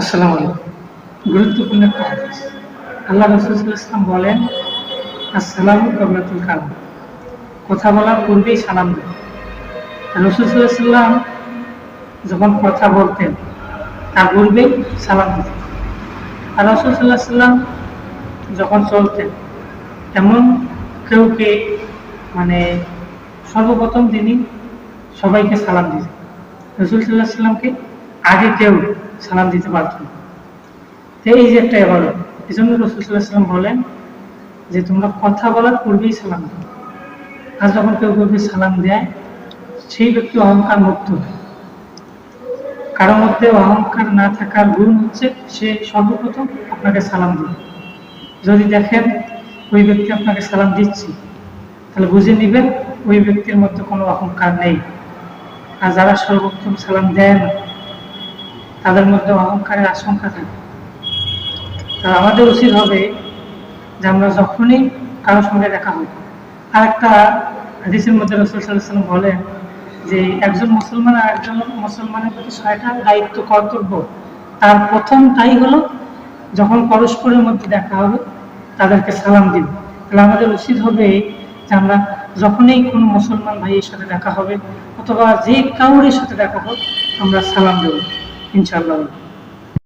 আসসালামু গুরুত্বপূর্ণ একটা হাদিস আল্লাহ রসুল ইসলাম বলেন, আসসালাম কবলাতুল কালাম কথা বলার পূর্বেই সালাম দেন। রসুল সাল্লাম যখন কথা বলতেন, তার পূর্বেই সালাম দিতেন। আর রসুল যখন চলতেন, তেমন কেউ কে মানে সর্বপ্রথম তিনি সবাইকে সালাম দিতেন। রসুল সাল্লাহ সাল্লামকে আগে কেউ সালাম দিতে পারত না। এই যে একটা এবার এই জন্য রসুল বলেন যে, তোমরা কথা বলার পূর্বেই সালাম দাও। আর যখন কেউ কেউ সালাম দেয়, সেই ব্যক্তি অহংকার মুক্ত হয়। কারোর মধ্যে অহংকার না থাকার গুণ হচ্ছে, সে সর্বপ্রথম আপনাকে সালাম দিবে। যদি দেখেন ওই ব্যক্তি আপনাকে সালাম দিচ্ছে, তাহলে বুঝে নেবেন ওই ব্যক্তির মধ্যে কোনো অহংকার নেই। আর যারা সর্বপ্রথম সালাম দেয় না তাদের মধ্যে অহংকারের আশঙ্কা থাকে। তা আমাদের উচিত হবে যে আমরা যখনই কারোর সঙ্গে দেখা হয় আর একটা হাদিসের মধ্যে রসুল বলেন যে একজন মুসলমান আর একজন মুসলমানের প্রতি ছয়টা দায়িত্ব কর্তব্য। তার প্রথমটাই হলো, যখন পরস্পরের মধ্যে দেখা হবে, তাদেরকে সালাম দিব। তাহলে আমাদের উচিত হবে যে আমরা যখনই কোনো মুসলমান ভাইয়ের সাথে দেখা হবে, অথবা যে কাউরের সাথে দেখা হোক, আমরা সালাম দেবো। इंशाल्लाह